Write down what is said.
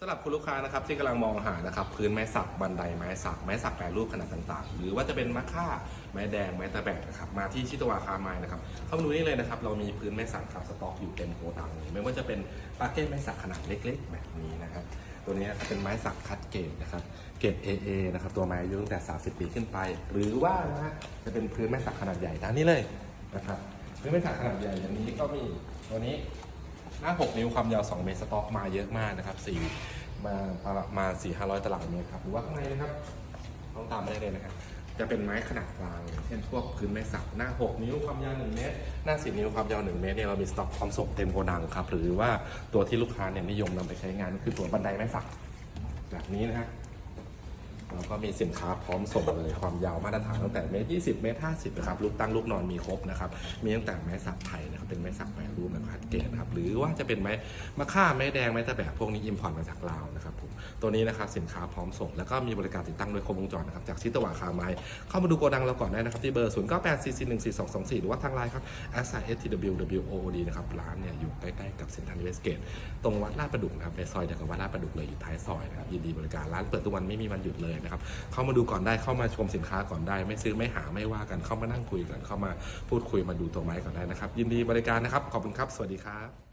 สำหรับคุณลูกค้านะครับที่กำลังมองหานะครับพื้นไม้สักบันไดไม้สักไม้สักแปรรูปขนาดต่าง ๆ หรือว่าจะเป็นมะค่าไม้แดงไม้ตะแบกนะครับมาที่ชิตวาคาไม้นะครับเข้ามาดูนี่เลยนะครับเรามีพื้นไม้สักครับสต็อกอยู่เต็มโกดังเลยไม่ว่าจะเป็นปาเก้ไม้สักขนาดเล็ก ๆ แบบนี้นะครับตัวนี้เป็นไม้สักคัดเกรดนะครับเกรด AA นะครับตัวไม้อายุตั้งแต่ 30 ปีขึ้นไป หรือว่านะฮะจะเป็นพื้นไม้สักขนาดใหญ่ด้านนี้เลยนะครับพื้นไม้สักขนาดใหญ่อย่างนี้ก็มีตัวนี้ หน้า 6 นิ้วความยาว 2 เมตรสต็อกมาเยอะมากนะครับ4มาประมาณ4 500ตารางเมตรครับหรือว่าข้างในนะครับต้องตามได้เลยนะครับจะเป็นไม้ขนาดกลางเช่นพวกพื้นไม้สักหน้า 6 นิ้วความยาว 1 เมตร หน้า 10 นิ้วความยาว 1 เมตรเนี่ยเรามีสต็อกความสูงเต็มโกดังครับ หรือว่าตัวที่ลูกค้าเนี่ยนิยมนำไปใช้งานก็คือตัวบันไดไม้สักแบบนี้นะฮะ เราก็มีสินค้าพร้อมส่งเลยความยาวมาตรฐานตั้งแต่เมตรยี่สิบเมตรห้าสิบนะครับลูกตั้งลูกนอนมีครบนะครับมีตั้งแต่ไม้สักไทยนะครับเป็นไม้สักแปรรูปแบบคัดเกรดนะครับหรือว่าจะเป็นไม้มะค่าไม้แดงไม้ตะแบบพวกนี้อิมพอร์ตมาจากลาวนะครับผมตัวนี้นะครับสินค้าพร้อมส่ง แล้วก็มีบริการติดตั้งโดยครบวงจรนะครับจากชิตวาคาไม้เข้ามาดูโกดังเราก่อนได้นะครับที่เบอร์0 9 8 4 4 1 4 2 2 4หรือว่าทางไลน์ครับ s i s t w w o d นะครับร้านเนี่ยอยู่ใกล้ๆกับเซ็นทรัลเวสเกตตรงวัดลาดประดุกนะครับในซอยเดียวกับวัดลาดประดุกเลยอยู่ท้ายซอยนะครับยินดีบริการร้านเปิดทุกวันไม่มีวันหยุดเลยนะครับ เข้ามาดูก่อนได้เข้ามาชมสินค้าก่อนได้ ไม่ซื้อไม่หาไม่ว่ากันเข้ามานั่งคุยกันเข้ามาพูดคุยมาดูตัวไม้ก่อนได้นะครับ ยินดีบริการนะครับ ขอบคุณครับ สวัสดีครับ